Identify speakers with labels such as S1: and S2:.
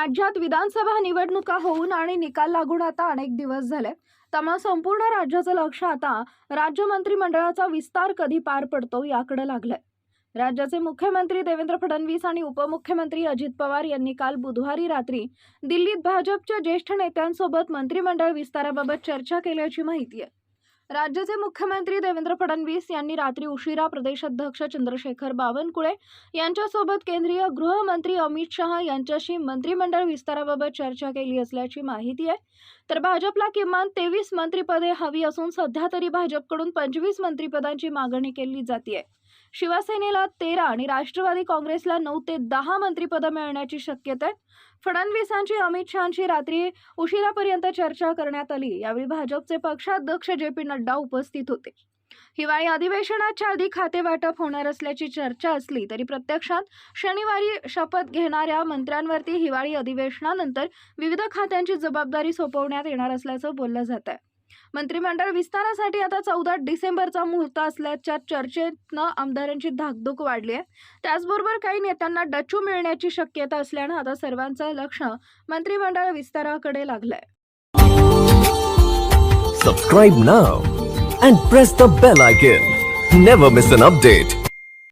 S1: राज्यात विधानसभा निवडणुका होऊन आणि निकाल लागून आता अनेक दिवस झाले. त्यामुळे संपूर्ण राज्याचं लक्ष आता राज्य मंत्रिमंडळाचा विस्तार कधी पार पडतो याकडे लागलंय. राज्याचे मुख्यमंत्री देवेंद्र फडणवीस आणि उपमुख्यमंत्री अजित पवार यांनी काल बुधवारी रात्री दिल्लीत भाजपच्या ज्येष्ठ नेत्यांसोबत मंत्रिमंडळ विस्ताराबाबत चर्चा केल्याची माहिती आहे. राज्याचे मुख्यमंत्री देवेंद्र फडणवीस यांनी रात्री उशिरा प्रदेशाध्यक्ष चंद्रशेखर बावनकुळे यांच्यासोबत केंद्रीय गृहमंत्री अमित शहा यांच्याशी मंत्रिमंडळ विस्ताराबाबत चर्चा केली असल्याची माहिती आहे. तर भाजपला किमान तेवीस मंत्रिपदे हवी असून सध्या तरी भाजपकडून पंचवीस मंत्रिपदांची मागणी केली जाते शिवसेनेला तेरा आणि राष्ट्रवादी काँग्रेसला नऊ ते दहा मंत्रिपदं मिळण्याची शक्यता. आहे फडणवीसांची अमित शहांची रात्री उशिरापर्यंत चर्चा करण्यात आली. यावेळी भाजपचे पक्षाध्यक्ष जे पी नड्डा उपस्थित होते. हिवाळी अधिवेशनाच्या आधी खाते वाटप होणार असल्याची चर्चा असली तरी प्रत्यक्षात शनिवारी शपथ घेणाऱ्या मंत्र्यांवरती हिवाळी अधिवेशनानंतर विविध खात्यांची जबाबदारी सोपवण्यात येणार असल्याचं बोललं जात आहे मंत्रिमंडळ विस्तारासाठी आता चौदा डिसेंबरचा मुहूर्त असल्याच्या चर्चेतनं आमदारांची धाकधूक वाढली आहे. त्याचबरोबर काही नेत्यांना डच्चू मिळण्याची शक्यता असल्यानं आता सर्वांचं लक्ष मंत्रिमंडळ विस्ताराकडे लागलंय.
S2: Subscribe now and press the bell icon never miss an update